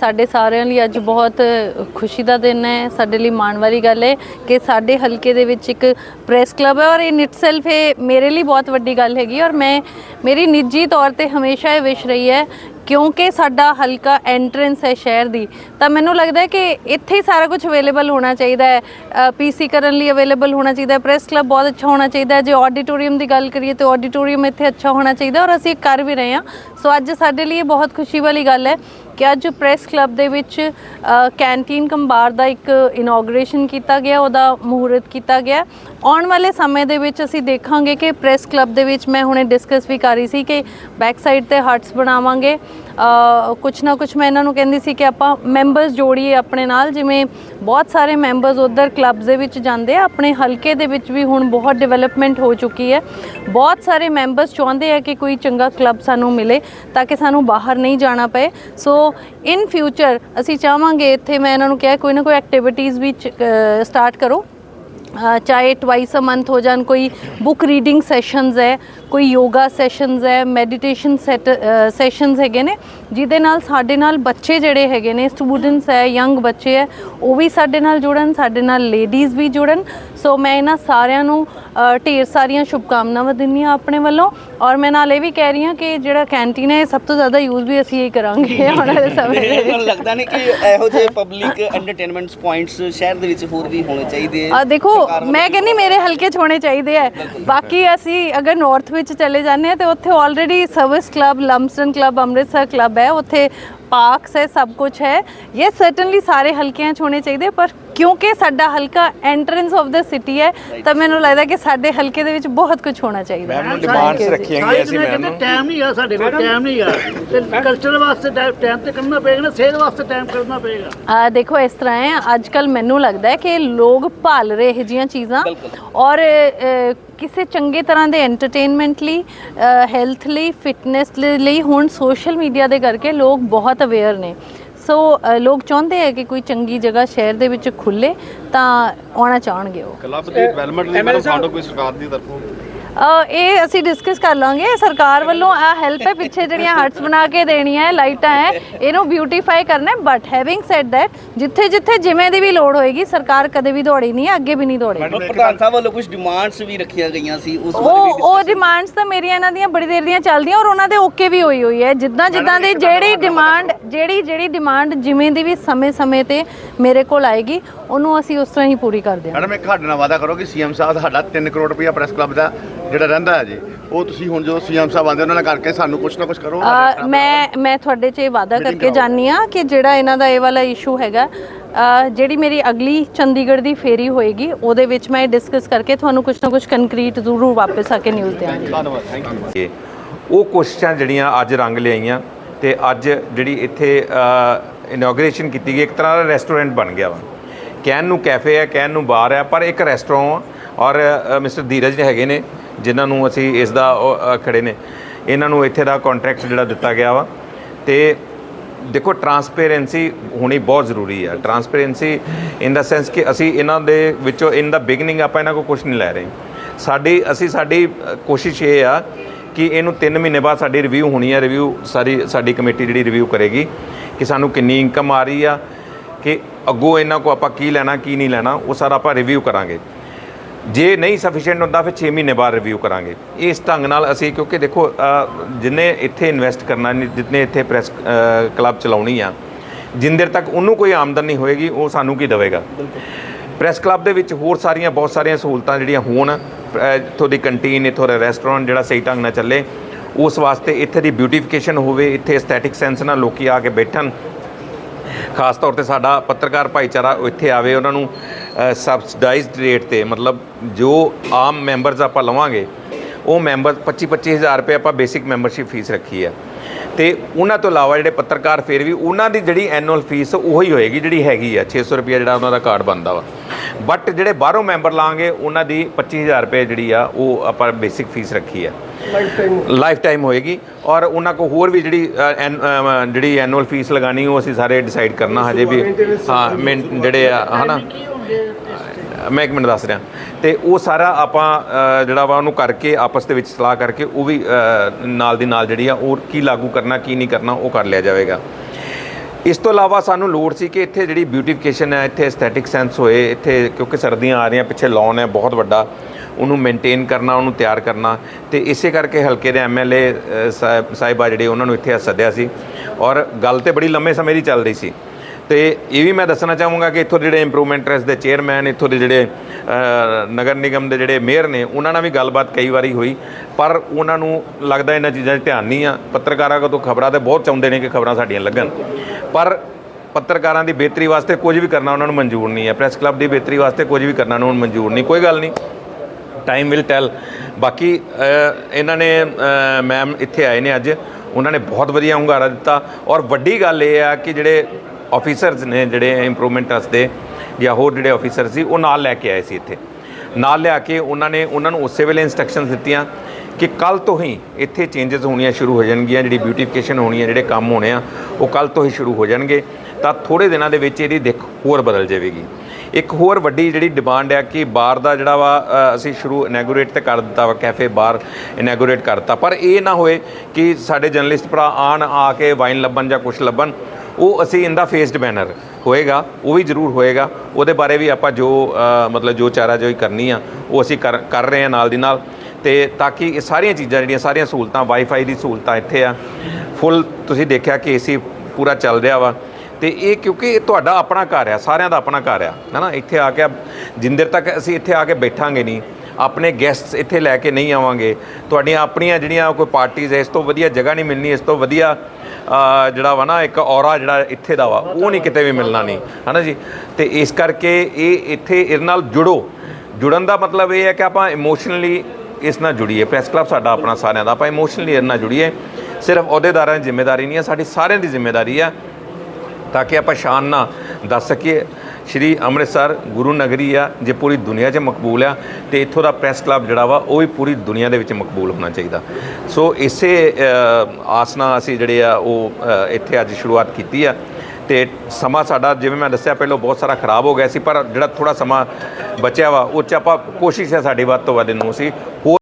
ਸਾਡੇ ਸਾਰਿਆਂ ਲਈ ਅੱਜ ਬਹੁਤ ਖੁਸ਼ੀ ਦਾ ਦਿਨ ਹੈ। ਸਾਡੇ ਲਈ ਮਾਣ ਵਾਲੀ ਗੱਲ ਹੈ ਕਿ ਸਾਡੇ ਹਲਕੇ ਦੇ ਵਿੱਚ ਇੱਕ ਪ੍ਰੈਸ ਕਲੱਬ ਹੈ ਔਰ ਇਹ ਇਟਸੈਲਫ ਇਹ ਮੇਰੇ ਲਈ ਬਹੁਤ ਵੱਡੀ ਗੱਲ ਹੈਗੀ ਔਰ ਮੈਂ ਮੇਰੀ ਨਿੱਜੀ ਤੌਰ ਤੇ ਹਮੇਸ਼ਾ ਇਹ ਵਿਸ਼ ਰਹੀ ਹੈ ਕਿਉਂਕਿ ਸਾਡਾ ਹਲਕਾ ਐਂਟਰੈਂਸ ਹੈ ਸ਼ਹਿਰ ਦੀ। ਤਾਂ ਮੈਨੂੰ ਲੱਗਦਾ ਹੈ ਕਿ ਇੱਥੇ ਹੀ ਸਾਰਾ ਕੁਝ ਅਵੇਲੇਬਲ ਹੋਣਾ ਚਾਹੀਦਾ ਹੈ। ਪੀਸੀ ਕਰਨ ਲਈ ਅਵੇਲੇਬਲ ਹੋਣਾ ਚਾਹੀਦਾ ਹੈ। ਪ੍ਰੈਸ ਕਲੱਬ ਬਹੁਤ ਅੱਛਾ ਹੋਣਾ ਚਾਹੀਦਾ ਹੈ। ਜੇ ਆਡੀਟੋਰੀਅਮ ਦੀ ਗੱਲ ਕਰੀਏ ਤਾਂ ਆਡੀਟੋਰੀਅਮ ਇੱਥੇ ਅੱਛਾ ਹੋਣਾ ਚਾਹੀਦਾ ਔਰ ਅਸੀਂ ਕਰ ਵੀ ਰਹੇ ਹਾਂ। ਸੋ ਅੱਜ ਸਾਡੇ ਲਈ ਇਹ ਬਹੁਤ ਖੁਸ਼ੀ ਵਾਲੀ ਗੱਲ ਹੈ ਕਿ ਅੱਜ ਪ੍ਰੈਸ ਕਲੱਬ ਦੇ ਵਿੱਚ ਕੈਂਟੀਨ ਕੰਬਾਰ ਦਾ ਇੱਕ ਇਨੋਗਰੇਸ਼ਨ ਕੀਤਾ ਗਿਆ, ਉਹਦਾ ਮਹੂਰਤ ਕੀਤਾ ਗਿਆ। ਆਉਣ ਵਾਲੇ ਸਮੇਂ ਦੇ ਵਿੱਚ ਅਸੀਂ ਦੇਖਾਂਗੇ ਕਿ ਪ੍ਰੈਸ ਕਲੱਬ ਦੇ ਵਿੱਚ ਮੈਂ ਹੁਣੇ ਡਿਸਕਸ ਵੀ ਕਰ ਰਹੀ ਸੀ ਕਿ ਬੈਕ ਸਾਈਡ ਤੇ ਹਟਸ ਬਣਾਵਾਂਗੇ। ਕੁਛ ਨਾ ਕੁਛ ਮੈਂ ਇਹਨਾਂ ਨੂੰ ਕਹਿੰਦੀ ਸੀ ਕਿ ਆਪਾਂ ਮੈਂਬਰਸ ਜੋੜੀਏ ਆਪਣੇ ਨਾਲ, ਜਿਵੇਂ ਬਹੁਤ ਸਾਰੇ ਮੈਂਬਰਸ ਉਧਰ ਕਲੱਬਸ ਦੇ ਵਿੱਚ ਜਾਂਦੇ ਆ, ਆਪਣੇ ਹਲਕੇ ਦੇ ਵਿੱਚ ਵੀ ਹੁਣ ਬਹੁਤ ਡਿਵੈਲਪਮੈਂਟ ਹੋ ਚੁੱਕੀ ਹੈ। ਬਹੁਤ ਸਾਰੇ ਮੈਂਬਰਸ ਚਾਹੁੰਦੇ ਆ ਕਿ ਕੋਈ ਚੰਗਾ ਕਲੱਬ ਸਾਨੂੰ ਮਿਲੇ, ਤਾਂ ਕਿ ਸਾਨੂੰ ਬਾਹਰ ਨਹੀਂ ਜਾਣਾ ਪਏ। ਸੋ ਇਨ ਫਿਊਚਰ ਅਸੀਂ ਚਾਹਾਂਗੇ ਇੱਥੇ ਮੈਂ ਇਹਨਾਂ ਨੂੰ ਕਿਹਾ, ਕੋਈ ਨਾ ਕੋਈ ਐਕਟੀਵਿਟੀਜ਼ ਵੀ ਸਟਾਰਟ ਕਰੋ। ਚਾਹੇ ਟਵਾਈਸ ਅ ਮੰਥ ਹੋ ਜਾਣ, ਕੋਈ ਬੁੱਕ ਰੀਡਿੰਗ ਸੈਸ਼ਨਸ ਹੈ, ਕੋਈ ਯੋਗਾ ਸੈਸ਼ਨਸ ਹੈ ਮੈਡੀਟੇਸ਼ਨ ਸੈਸ਼ਨਸ ਹੈਗੇ ਨੇ, ਜਿਹਦੇ ਨਾਲ ਸਾਡੇ ਨਾਲ ਬੱਚੇ ਜਿਹੜੇ ਹੈਗੇ ਨੇ ਸਟੂਡੈਂਟਸ ਹੈ ਯੰਗ ਬੱਚੇ ਹੈ ਉਹ ਵੀ ਸਾਡੇ ਨਾਲ ਜੁੜਨ ਸਾਡੇ ਨਾਲ ਲੇਡੀਜ਼ ਵੀ ਜੁੜਨ। ਸੋ ਮੈਂ ਇਹਨਾਂ ਸਾਰਿਆਂ ਨੂੰ ਢੇਰ ਸਾਰੀਆਂ ਸ਼ੁਭਕਾਮਨਾਵਾਂ ਦਿੰਦੀ ਹਾਂ ਆਪਣੇ ਵੱਲੋਂ। ਔਰ ਮੈਂ ਨਾਲ ਇਹ ਵੀ ਕਹਿ ਰਹੀ ਹਾਂ ਕਿ ਜਿਹੜਾ ਕੈਂਟੀਨ ਹੈ ਸਭ ਤੋਂ ਜ਼ਿਆਦਾ ਯੂਜ਼ ਵੀ ਅਸੀਂ ਇਹ ਕਰਾਂਗੇ ਆਉਣ ਵਾਲੇ ਸਮੇਂ ਦੇ ਵਿੱਚ। ਲੱਗਦਾ ਨਹੀਂ ਕਿ ਇਹੋ ਜਿਹੇ ਪਬਲਿਕ ਐਂਟਰਟੇਨਮੈਂਟ ਪੁਆਇੰਟਸ ਸ਼ਹਿਰ ਦੇ ਵਿੱਚ ਹੋਰ ਵੀ ਹੋਣੇ ਚਾਹੀਦੇ ਆ। ਦੇਖੋ ਮੈਂ ਕਹਿੰਨੀ ਮੇਰੇ ਹਲਕੇ 'ਚ ਹੋਣੇ ਚਾਹੀਦੇ ਆ। ਬਾਕੀ ਅਸੀਂ ਅਗਰ ਨਾਰਥ ਵਿੱਚ ਚਲੇ ਜਾਂਦੇ ਆ ਤੇ ਉੱਥੇ already service club Lumsden club Amritsar club ਹੈ ਉੱਥੇ ਪਾਰਕਸ ਹੈ ਸਭ ਕੁਝ ਹੈ। ਇਹ ਸਰਟਨਲੀ ਸਾਰੇ ਹਲਕਿਆਂ 'ਚ ਹੋਣੇ ਚਾਹੀਦੇ ਪਰ ਕਿਉਂਕਿ ਸਾਡਾ ਹਲਕਾ ਐਂਟਰੈਂਸ ਆਫ ਦਾ ਸਿਟੀ ਹੈ ਤਾਂ ਮੈਨੂੰ ਲੱਗਦਾ ਕਿ ਸਾਡੇ ਹਲਕੇ ਦੇ ਵਿੱਚ ਬਹੁਤ ਕੁਝ ਹੋਣਾ ਚਾਹੀਦਾ ਹੈ। ਮੈਮ ਨੂੰ ਡਿਮਾਂਡਸ ਰੱਖੀਆਂ ਗਈਆਂ ਸੀ ਮੈਮ ਨੂੰ ਟਾਈਮ ਨਹੀਂ ਆ ਸਾਡੇ ਕੋਲ ਟਾਈਮ ਨਹੀਂ ਆ। ਤੇ ਕਲਚਰ ਵਾਸਤੇ ਟਾਈਮ ਤੇ ਕਰਨਾ ਪਏਗਾ ਨਾ ਸਿਹਤ ਵਾਸਤੇ ਟਾਈਮ ਕਰਨਾ ਪਏਗਾ। ਆ ਦੇਖੋ ਇਸ ਤਰ੍ਹਾਂ ਹੈ ਅੱਜ ਕੱਲ ਮੈਨੂੰ ਲੱਗਦਾ ਹੈ ਕਿ ਲੋਕ ਭਾਲ ਰਹੇ ਇਹ ਜੀਆਂ ਚੀਜ਼ਾਂ ਔਰ ਕਿਸੇ ਚੰਗੇ ਤਰ੍ਹਾਂ ਦੇ ਐਂਟਰਟੇਨਮੈਂਟ ਲਈ ਹੈਲਥ ਲਈ ਫਿਟਨੈਸ ਲਈ ਹੁਣ ਸੋਸ਼ਲ ਮੀਡੀਆ ਦੇ ਕਰਕੇ ਲੋਕ ਬਹੁਤ ਅਵੇਅਰ ਨੇ। ਸੋ ਲੋਕ ਚਾਹੁੰਦੇ ਆ ਕਿ ਕੋਈ ਚੰਗੀ ਜਗ੍ਹਾ ਸ਼ਹਿਰ ਦੇ ਵਿੱਚ ਖੁੱਲੇ ਤਾਂ ਆਉਣਾ ਚਾਹਣਗੇ ਉਹ। ਕਲੱਬ ਦੀ ਡਿਵੈਲਪਮੈਂਟ ਲਈ ਮੈਨੂੰ ਫੰਡ ਕੋਈ ਸਰਕਾਰ ਦੀ ਤਰਫੋਂ? ਇਹ ਅਸੀਂ ਡਿਸਕਸ ਕਰ ਲਾਂਗੇ। ਸਰਕਾਰ ਵੱਲੋਂ ਆ ਹੈਲਪ ਹੈ ਪਿੱਛੇ ਜਿਹੜੀਆਂ ਹਟਸ ਬਣਾ ਕੇ ਦੇਣੀਆਂ ਹੈ ਲਾਈਟਾਂ ਹੈ ਇਹਨੂੰ ਬਿਊਟੀਫਾਈ ਕਰਨਾ ਬਟ ਹੈਵਿੰਗ ਸੈਡ ਦੈਟ ਜਿੱਥੇ ਜਿੱਥੇ ਜਿਵੇਂ ਦੀ ਵੀ ਲੋੜ ਹੋਏਗੀ ਸਰਕਾਰ ਕਦੇ ਵੀ ਦੌੜੀ ਨਹੀਂ ਅੱਗੇ ਵੀ ਨਹੀਂ ਦੌੜੇਗੀ। ਪ੍ਰਧਾਨ ਸਾਹਿਬ ਵੱਲੋਂ ਕੁਝ ਡਿਮਾਂਡਸ ਵੀ ਰੱਖੀਆਂ ਗਈਆਂ ਸੀ ਉਸ ਬਾਰੇ ਵੀ ਉਹ ਡਿਮਾਂਡਸ ਤਾਂ ਮੇਰੀਆਂ ਇਹਨਾਂ ਦੀਆਂ ਬੜੀ ਦੇਰ ਦੀਆਂ ਚੱਲਦੀਆਂ ਔਰ ਉਹਨਾਂ ਦੇ ਓਕੇ ਵੀ ਹੋਈ ਹੋਈ ਹੈ। ਜਿੱਦਾਂ ਜਿੱਦਾਂ ਦੀ ਜਿਹੜੀ ਡਿਮਾਂਡ ਜਿਹੜੀ ਜਿਹੜੀ ਡਿਮਾਂਡ ਜਿਵੇਂ ਦੀ ਵੀ ਸਮੇਂ-ਸਮੇਂ ਤੇ ਮੇਰੇ ਕੋਲ ਆਏਗੀ ਉਹਨੂੰ ਅਸੀਂ ਉਸ ਤਰ੍ਹਾਂ ਹੀ ਪੂਰੀ ਕਰ ਦਿਆਂਗੇ। ਮੈਡਮ ਇੱਕ ਸਾਡੇ ਨਾਲ ਵਾਅਦਾ ਕਰੋ ਕਿ ਸੀਐਮ ਸਾਹਿਬ ਸਾਡਾ 3 ਕਰੋੜ ਰੁਪਇਆ ਪ੍ਰੈਸ ਕਲੱਬ ਦਾ ਜਿਹੜਾ ਰਹਿੰਦਾ ਹੈ ਜੀ ਉਹ ਤੁਸੀਂ ਹੁਣ ਜਦੋਂ ਸੀਐਮ ਸਾਹਿਬ ਆਉਂਦੇ ਉਹਨਾਂ ਨਾਲ ਕਰਕੇ ਸਾਨੂੰ ਕੁਝ ਨਾ ਕੁਝ ਕਰੋ ਅ, ਮੈਂ ਮੈਂ ਤੁਹਾਡੇ 'ਚ ਇਹ ਵਾਅਦਾ ਕਰਕੇ ਜਾਨੀ ਆ ਕਿ ਜਿਹੜਾ ਇਹਨਾਂ ਦਾ ਇਹ ਵਾਲਾ ਇਸ਼ੂ ਹੈਗਾ ਅ, ਜਿਹੜੀ ਮੇਰੀ ਅਗਲੀ ਚੰਡੀਗੜ੍ਹ ਦੀ ਫੇਰੀ ਹੋਏਗੀ ਉਹਦੇ ਵਿੱਚ ਮੈਂ ਡਿਸਕਸ ਕਰਕੇ ਤੁਹਾਨੂੰ ਕੁਝ ਨਾ ਕੁਝ ਕੰਕਰੀਟ ਜ਼ਰੂਰ ਵਾਪਸ ਆ ਕੇ ਨਿਊਜ਼ ਦਿਆਂਗੀ। ਧੰਨਵਾਦ ਥੈਂਕ ਯੂ ਕਿ ਉਹ ਕੋਸ਼ਿਸ਼ਾਂ ਜਿਹੜੀਆਂ ਅੱਜ ਰੰਗ ਲਿਆਈਆਂ ਤੇ ਅੱਜ ਜਿਹੜੀ ਇੱਥੇ ਇਨੋਗ੍ਰੇਸ਼ਨ ਕੀਤੀ ਗਈ ਇੱਕ ਤਰ੍ਹਾਂ ਦਾ ਰੈਸਟੋਰੈਂਟ ਬਣ ਗਿਆ ਵਾ। ਕਹਿਣ ਨੂੰ ਕੈਫੇ ਹੈ ਕਹਿਣ ਨੂੰ ਬਾਰ ਹੈ ਪਰ ਇੱਕ ਰੈਸਟੋਰੈਂਟ ਆ ਔਰ ਮਿਸਟਰ ਧੀਰਜ ਹੈਗੇ ਨੇ। ਜਿਨ੍ਹਾਂ ਨੂੰ ਅਸੀਂ ਇਸ ਦਾ ਉਹ, ਅ, ਖੜੇ ਨੇ। ਇਹਨਾਂ ਨੂੰ ਇੱਥੇ ਦਾ ਕੰਟਰੈਕਟ ਜਿਹੜਾ ਦਿੱਤਾ ਗਿਆ ਵਾ। ਤੇ ਦੇਖੋ ਟਰਾਂਸਪੇਰੈਂਸੀ ਹੋਣੀ ਬਹੁਤ ਜ਼ਰੂਰੀ ਆ। ਟਰਾਂਸਪੇਰੈਂਸੀ ਇਨ ਦਾ ਸੈਂਸ ਕਿ ਅਸੀਂ ਇਹਨਾਂ ਦੇ ਵਿੱਚੋਂ ਇਨ ਦਾ ਬਿਗਨਿੰਗ ਆਪਾਂ ਇਹਨਾਂ ਕੋਲ ਕੁਝ ਨਹੀਂ ਲੈ ਰਹੇ। ਸਾਡੀ ਅਸੀਂ ਸਾਡੀ ਕੋਸ਼ਿਸ਼ ਇਹ ਆ ਕਿ ਇਹਨੂੰ 3 ਮਹੀਨੇ ਬਾਅਦ ਸਾਡੀ ਰਿਵਿਊ ਹੋਣੀ ਆ। ਰਿਵਿਊ ਸਾਰੀ ਸਾਡੀ ਕਮੇਟੀ ਜਿਹੜੀ ਰਿਵਿਊ ਕਰੇਗੀ ਕਿ ਸਾਨੂੰ ਕਿੰਨੀ ਇਨਕਮ ਆ ਰਹੀ ਆ ਕਿ ਅੱਗੋਂ ਇਹਨਾਂ ਕੋ ਆਪਾਂ ਕੀ ਲੈਣਾ ਕੀ ਨਹੀਂ ਲੈਣਾ ਉਹ ਸਾਰਾ ਆਪਾਂ ਰਿਵਿਊ ਕਰਾਂਗੇ। ਜੇ ਨਹੀਂ ਸਫੀਸ਼ੀਐਂਟ ਹੁੰਦਾ ਫਿਰ 6 ਮਹੀਨੇ ਬਾਅਦ ਰਿਵਿਊ ਕਰਾਂਗੇ। ਇਸ ਢੰਗ ਨਾਲ ਅਸੀਂ ਕਿਉਂਕਿ ਦੇਖੋ ਜਿੰਨੇ ਇੱਥੇ ਇਨਵੈਸਟ ਕਰਨਾ ਜਿੰਨੇ ਇੱਥੇ ਪ੍ਰੈਸ ਕਲੱਬ ਚਲਾਉਣੀ ਆ ਜਿੰਨ ਦੇਰ ਤੱਕ ਉਹਨੂੰ ਕੋਈ ਆਮਦਨ ਨਹੀਂ ਹੋਏਗੀ ਉਹ ਸਾਨੂੰ ਕੀ ਦੇਵੇਗਾ? ਪ੍ਰੈਸ ਕਲੱਬ ਦੇ ਵਿੱਚ ਹੋਰ ਸਾਰੀਆਂ ਬਹੁਤ ਸਾਰੀਆਂ ਸਹੂਲਤਾਂ ਜਿਹੜੀਆਂ ਹੋਣ ਇੱਥੋਂ ਦੀ ਕੰਟੀਨ ਇੱਥੋਂ ਦਾ ਰੈਸਟੋਰੈਂਟ ਜਿਹੜਾ ਸਹੀ ਢੰਗ ਨਾਲ ਚੱਲੇ ਉਸ ਵਾਸਤੇ ਇੱਥੇ ਦੀ ਬਿਊਟੀਫਿਕੇਸ਼ਨ ਹੋਵੇ ਇੱਥੇ ਐਸਥੈਟਿਕ ਸੈਂਸ ਨਾਲ ਲੋਕੀ ਆ ਕੇ ਬੈਠਣ। ਖਾਸ ਤੌਰ ਤੇ ਸਾਡਾ ਪੱਤਰਕਾਰ ਭਾਈਚਾਰਾ ਇੱਥੇ ਆਵੇ ਉਹਨਾਂ ਨੂੰ ਸਬਸਿਡਾਈਜ਼ਡ ਰੇਟ ਤੇ ਮਤਲਬ ਜੋ ਆਮ ਮੈਂਬਰਸ ਆਪਾਂ ਲਵਾਂਗੇ ਉਹ ਮੈਂਬਰ 25 25000 ਰੁਪਏ ਆਪਾਂ ਬੇਸਿਕ ਮੈਂਬਰਸ਼ਿਪ ਫੀਸ ਰੱਖੀ ਹੈ ਤੇ ਉਹਨਾਂ ਤੋਂ ਇਲਾਵਾ ਜਿਹੜੇ ਪੱਤਰਕਾਰ ਫਿਰ ਵੀ ਉਹਨਾਂ ਦੀ ਜਿਹੜੀ ਐਨੂਅਲ ਫੀਸ ਉਹੀ ਹੋਏਗੀ ਜਿਹੜੀ ਹੈਗੀ ਆ 600 ਰੁਪਏ ਜਿਹੜਾ ਉਹਨਾਂ ਦਾ ਕਾਰਡ ਬਣਦਾ ਵਾ। ਬਟ ਜਿਹੜੇ ਬਾਹਰੋਂ ਮੈਂਬਰ ਲਾਂਗੇ ਉਹਨਾਂ ਦੀ 25000 ਰੁਪਏ ਜਿਹੜੀ ਆ ਉਹ ਆਪਾਂ ਬੇਸਿਕ ਫੀਸ ਰੱਖੀ ਆ। ਲਾਈਫ ਟਾਈਮ ਹੋਏਗੀ ਔਰ ਉਹਨਾਂ ਕੋ ਹੋਰ ਵੀ ਜਿਹੜੀ ਜਿਹੜੀ ਐਨੂਅਲ ਫੀਸ ਲਗਾਣੀ ਉਹ ਅਸੀਂ ਸਾਰੇ ਡਿਸਾਈਡ ਕਰਨਾ ਹਜੇ ਵੀ ਹਾਂ ਮੇਨ ਜਿਹੜੇ ਆ ਹਨਾ? ਮੈਂ ਇੱਕ ਮਿੰਟ ਦੱਸ ਰਿਹਾ। ਤੇ ਉਹ ਸਾਰਾ ਆਪਾਂ ਜਿਹੜਾ ਵਾ ਉਹਨੂੰ ਕਰਕੇ ਆਪਸ ਦੇ ਵਿੱਚ ਸਲਾਹ ਕਰਕੇ ਉਹ ਵੀ ਨਾਲ ਦੀ ਨਾਲ ਜਿਹੜੀ ਆ ਉਹ ਕੀ ਲਾਗੂ ਕਰਨਾ, ਕੀ ਨਹੀਂ ਕਰਨਾ, ਉਹ ਕਰ ਲਿਆ ਜਾਵੇਗਾ। ਇਸ ਤੋਂ ਇਲਾਵਾ ਸਾਨੂੰ ਲੋੜ ਸੀ ਕਿ ਇੱਥੇ ਜਿਹੜੀ ਬਿਊਟੀਫਿਕੇਸ਼ਨ ਹੈ, ਇੱਥੇ ਐਸਥੈਟਿਕ ਸੈਂਸ ਹੋਏ, ਇੱਥੇ ਕਿਉਂਕਿ ਸਰਦੀਆਂ ਆ ਰਹੀਆਂ, ਪਿੱਛੇ ਲਾਉਣ ਹੈ, ਬਹੁਤ ਵੱਡਾ। ਉਹਨੂੰ ਮੇਨਟੇਨ ਕਰਨਾ, ਉਹਨੂੰ ਤਿਆਰ ਕਰਨਾ। ਤੇ ਇਸੇ ਕਰਕੇ ਹਲਕੇ ਦੇ ਐਮਐਲਏ ਸਾਹਿਬਾ ਜਿਹੜੇ ਉਹਨਾਂ ਨੂੰ ਇੱਥੇ ਸੱਦਿਆ ਸੀ। ਔਰ ਗੱਲ ਤੇ ਬੜੀ ਲੰਮੇ ਸਮੇਂ ਦੀ ਚੱਲ ਰਹੀ ਸੀ। ਤੇ ਇਹ ਵੀ ਮੈਂ ਦੱਸਣਾ ਚਾਹੂੰਗਾ ਕਿ ਇੱਥੋਂ ਜਿਹੜੇ ਇੰਪਰੂਵਮੈਂਟ ਟਰਸਟ ਦੇ ਚੇਅਰਮੈਨ ਇੱਥੋਂ ਦੇ ਜਿਹੜੇ ਨਗਰ ਨਿਗਮ ਦੇ ਜਿਹੜੇ ਮੇਅਰ ਨੇ, ਉਹਨਾਂ ਨਾਲ ਵੀ ਗੱਲਬਾਤ ਕਈ ਵਾਰੀ ਹੋਈ। ਪਰ ਉਹਨਾਂ ਨੂੰ ਲੱਗਦਾ ਇਹਨਾਂ ਚੀਜ਼ਾਂ 'ਚ ਧਿਆਨ ਨਹੀਂ ਆ। ਪੱਤਰਕਾਰਾਂ ਕੋਲ ਖਬਰਾਂ ਤੇ ਬਹੁਤ ਚਾਹੁੰਦੇ ਨੇ ਕਿ ਖਬਰਾਂ ਸਾਡੀਆਂ ਲੱਗਣ। ਪਰ ਪੱਤਰਕਾਰਾਂ ਦੀ ਬਿਹਤਰੀ ਵਾਸਤੇ ਕੁਝ ਵੀ ਕਰਨਾ ਉਹਨਾਂ ਨੂੰ ਮਨਜ਼ੂਰ ਨਹੀਂ ਹੈ ਪ੍ਰੈਸ ਕਲੱਬ ਦੀ ਬਿਹਤਰੀ ਵਾਸਤੇ ਕੁਝ ਵੀ ਕਰਨਾ ਉਹਨਾਂ ਨੂੰ ਮਨਜ਼ੂਰ ਨਹੀਂ। ਕੋਈ ਗੱਲ ਨਹੀਂ। ਟਾਈਮ ਵਿਲ ਟੈਲ ਬਾਕੀ ਇਹਨਾਂ ਨੇ ਮੈਮ ਇੱਥੇ ਆਏ ਨੇ ਅੱਜ। ਉਹਨਾਂ ਨੇ ਬਹੁਤ ਵਧੀਆ ਹੁੰਗਾਰਾ ਦਿੱਤਾ। ਔਰ ਵੱਡੀ ਗੱਲ ਇਹ ਆ ਕਿ ਜਿਹੜੇ ਆਫੀਸਰਸ ਨੇ ਜਿਹੜੇ ਇੰਪਰੂਵਮੈਂਟ ਟਰਸਟ ਦੇ ਜਾਂ ਹੋਰ ਜਿਹੜੇ ਆਫੀਸਰ ਸੀ, ਉਹ ਨਾਲ ਲੈ ਕੇ ਆਏ ਸੀ ਇੱਥੇ। ਨਾਲ ਲਿਆ ਕੇ ਉਹਨਾਂ ਨੇ, ਉਹਨਾਂ ਨੂੰ ਉਸੇ ਵੇਲੇ ਇਨਸਟਰਕਸ਼ਨਸ ਦਿੱਤੀਆਂ ਕਿ ਕੱਲ ਤੋਂ ਹੀ ਇੱਥੇ ਚੇਂਜਸ ਹੋਣੀਆਂ ਸ਼ੁਰੂ ਹੋ ਜਾਣਗੀਆਂ, ਜਿਹੜੀ ਬਿਊਟੀਫਿਕੇਸ਼ਨ ਹੋਣੀ ਹੈ, ਜਿਹੜੇ ਕੰਮ ਹੋਣੇ ਆ, ਉਹ ਕੱਲ ਤੋਂ ਹੀ ਸ਼ੁਰੂ ਹੋ ਜਾਣਗੇ। ਤਾਂ ਥੋੜੇ ਦਿਨਾਂ ਦੇ ਵਿੱਚ ਇਹਦੀ ਦਿੱਖ ਹੋਰ ਬਦਲ ਜਾਵੇਗੀ। ਇੱਕ ਹੋਰ ਵੱਡੀ ਜਿਹੜੀ ਡਿਮਾਂਡ ਹੈ ਕਿ ਬਾਰ ਦਾ ਜਿਹੜਾ ਵਾ ਅਸੀਂ ਸ਼ੁਰੂ ਇਨੈਗੋਰੇਟ ਤੇ ਕਰ ਦਿੱਤਾ ਵਾ ਕੈਫੇ ਬਾਰ ਇਨੈਗੋਰੇਟ ਕਰਤਾ। ਪਰ ਇਹ ਨਾ ਹੋਏ ਕਿ ਸਾਡੇ ਜਰਨਲਿਸਟ ਭਰਾ ਆਣ, ਆ ਕੇ ਵਾਈਨ ਲੱਭਣ ਜਾਂ ਕੁਝ ਲੱਭਣ। ਉਹ ਅਸੀਂ ਇਹਦਾ ਫੇਸਡ ਬੈਨਰ ਹੋਏਗਾ, ਉਹ ਵੀ ਜ਼ਰੂਰ ਹੋਏਗਾ। ਉਹਦੇ ਬਾਰੇ ਵੀ ਆਪਾਂ ਜੋ ਮਤਲਬ ਜੋ ਚਾਰਾ ਜੋ ਕਰਨੀ ਆ, ਉਹ ਅਸੀਂ ਕਰ ਕਰ ਰਹੇ ਹਾਂ ਨਾਲ ਦੀ ਨਾਲ। ਤੇ ਤਾਂ ਕਿ ਇਹ ਸਾਰੀਆਂ ਚੀਜ਼ਾਂ ਜਿਹੜੀਆਂ ਸਾਰੀਆਂ ਸਹੂਲਤਾਂ ਵਾਈਫਾਈ ਦੀ ਸਹੂਲਤਾਂ ਇੱਥੇ ਆ ਫੁੱਲ ਤੁਸੀਂ ਦੇਖਿਆ ਕਿ ਏਸੀ ਪੂਰਾ ਚੱਲ ਰਿਹਾ ਵਾ। ਤੇ ਇਹ ਕਿਉਂਕਿ ਇਹ ਤੁਹਾਡਾ ਆਪਣਾ ਘਰ ਆ, ਸਾਰਿਆਂ ਦਾ ਆਪਣਾ ਘਰ ਆ, ਹਨਾ? ਇੱਥੇ ਆ ਕੇ ਜਿੰਦਰ ਤੱਕ ਅਸੀਂ ਇੱਥੇ ਆ ਕੇ ਬੈਠਾਂਗੇ ਨਹੀਂ। ਆਪਣੇ ਗੈਸਟਸ ਇੱਥੇ ਲੈ ਕੇ ਨਹੀਂ ਆਵਾਂਗੇ। ਤੁਹਾਡੀਆਂ ਆਪਣੀਆਂ ਜਿਹੜੀਆਂ ਕੋਈ ਪਾਰਟੀਆਂ ਇਸ ਤੋਂ ਵਧੀਆ ਜਗ੍ਹਾ ਨਹੀਂ ਮਿਲਣੀ, ਇਸ ਤੋਂ ਵਧੀਆ ਜਿਹੜਾ ਵਾ ਨਾ, ਇੱਕ ਔਰਾ ਜਿਹੜਾ ਇੱਥੇ ਦਾ ਵਾ, ਉਹ ਨਹੀਂ ਕਿਤੇ ਵੀ ਮਿਲਣਾ ਨਹੀਂ। ਹਨਾ ਜੀ? ਤੇ ਇਸ ਕਰਕੇ ਇਹ ਇੱਥੇ ਇਹਦੇ ਨਾਲ ਜੁੜੋ। ਜੁੜਨ ਦਾ ਮਤਲਬ ਇਹ ਹੈ ਕਿ ਆਪਾਂ ਇਮੋਸ਼ਨਲੀ ਇਸ ਨਾਲ ਜੁੜੀਏ। ਪ੍ਰੈਸ ਕਲੱਬ ਸਾਡਾ ਆਪਣਾ ਸਾਰਿਆਂ ਦਾ, ਆਪਾਂ ਇਮੋਸ਼ਨਲੀ ਇਹਦੇ ਨਾਲ ਜੁੜੀਏ। ਸਿਰਫ ਅਹੁਦੇਦਾਰਾਂ ਦੀ ਜ਼ਿੰਮੇਵਾਰੀ ਨਹੀਂ ਹੈ, ਸਾਡੀ ਸਾਰਿਆਂ ਦੀ ਜ਼ਿੰਮੇਵਾਰੀ ਆ, ਤਾਂ ਕਿ ਆਪਾਂ ਸ਼ਾਨ ਨਾਲ ਦੱਸ ਸਕੀਏ। ਸ਼੍ਰੀ ਅੰਮ੍ਰਿਤਸਰ ਗੁਰੂ ਨਗਰੀ ਆ ਜੇ ਪੂਰੀ ਦੁਨੀਆ 'ਚ ਮਕਬੂਲ ਆ ਤੇ ਇੱਥੋਂ ਦਾ ਪ੍ਰੈਸ ਕਲੱਬ ਜਿਹੜਾ ਵਾ ਉਹ ਵੀ ਪੂਰੀ ਦੁਨੀਆ ਦੇ ਵਿੱਚ ਮਕਬੂਲ ਹੋਣਾ ਚਾਹੀਦਾ। ਸੋ ਇਸੇ ਅ, ਆਸ ਨਾਲ ਅਸੀਂ ਜਿਹੜੇ ਆ ਉਹ ਇੱਥੇ ਅੱਜ ਸ਼ੁਰੂਆਤ ਕੀਤੀ ਆ। ਤੇ ਸਮਾਂ ਸਾਡਾ ਜਿਵੇਂ ਮੈਂ ਦੱਸਿਆ ਪਹਿਲਾਂ ਬਹੁਤ ਸਾਰਾ ਖਰਾਬ ਹੋ ਗਿਆ ਸੀ ਪਰ ਜਿਹੜਾ ਥੋੜਾ ਸਮਾਂ ਬਚਿਆ ਵਾ ਉਹ 'ਚ ਆਪਾਂ ਕੋਸ਼ਿਸ਼ ਹੈ ਸਾਡੀ ਵੱਧ ਤੋਂ ਵੱਧ ਨੂੰ ਸੀ ਹੋਰ